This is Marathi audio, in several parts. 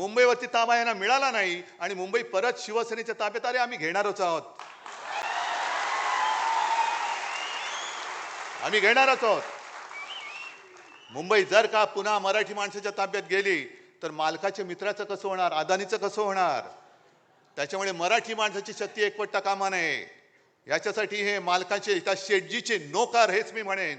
मुंबईवरती ताबा यांना मिळाला नाही आणि मुंबई परत शिवसेनेच्या ताब्यात आले आम्ही घेणारच आहोत. आम्ही घेणारच आहोत. मुंबई जर का पुन्हा मराठी माणसाच्या ताब्यात गेली तर मालकाच्या मित्राचं कसं होणार अदानीचं कसं होणार? त्याच्यामुळे मराठी माणसाची शक्ती एकवटता कामा नये. याच्यासाठी हे मालकाचे त्या शेटजीचे नोकार हेच मी म्हणेन.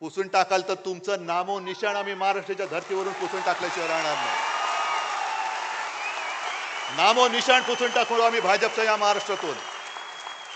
पुसून टाकाल तर तुमचं नामो निशाण आम्ही महाराष्ट्राच्या धर्तीवरून पुसून टाकल्याशिवाय राहणार नाही. नामो निशाण पुसून टाकू आम्ही भाजपच्या या महाराष्ट्रातून